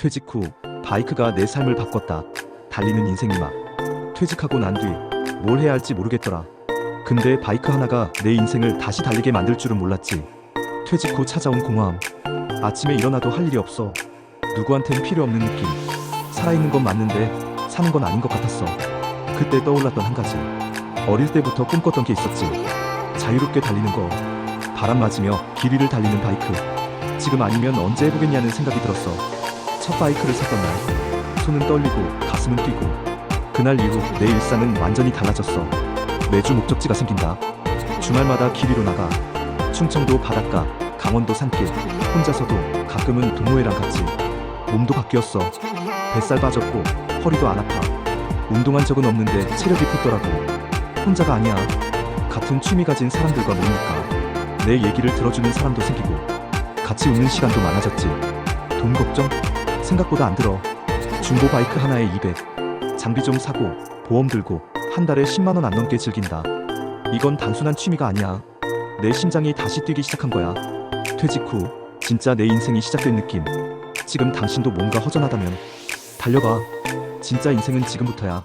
퇴직 후 바이크가 내 삶을 바꿨다. 달리는 인생이 막 퇴직하고 난 뒤 뭘 해야 할지 모르겠더라. 근데 바이크 하나가 내 인생을 다시 달리게 만들 줄은 몰랐지. 퇴직 후 찾아온 공허함. 아침에 일어나도 할 일이 없어. 누구한텐 필요 없는 느낌. 살아있는 건 맞는데 사는 건 아닌 것 같았어. 그때 떠올랐던 한 가지. 어릴 때부터 꿈꿨던 게 있었지. 자유롭게 달리는 거. 바람 맞으며 길 위를 달리는 바이크. 지금 아니면 언제 해보겠냐는 생각이 들었어. 첫 바이크를 샀던 날. 손은 떨리고 가슴은 뛰고. 그날 이후 내 일상은 완전히 달라졌어. 매주 목적지가 생긴다. 주말마다 길 위로 나가. 충청도 바닷가, 강원도 산길, 혼자서도 가끔은 동호회랑 같이. 몸도 바뀌었어. 뱃살 빠졌고 허리도 안 아파. 운동한 적은 없는데 체력이 붙더라고. 혼자가 아니야. 같은 취미 가진 사람들과 모이니까 내 얘기를 들어주는 사람도 생기고 같이 웃는 시간도 많아졌지. 돈 걱정? 생각보다 안 들어. 중고 바이크 하나에 200. 장비 좀 사고 보험 들고 한 달에 10만 원 안 넘게 즐긴다. 이건 단순한 취미가 아니야. 내 심장이 다시 뛰기 시작한 거야. 퇴직 후 진짜 내 인생이 시작된 느낌. 지금 당신도 뭔가 허전하다면 달려봐. 진짜 인생은 지금부터야.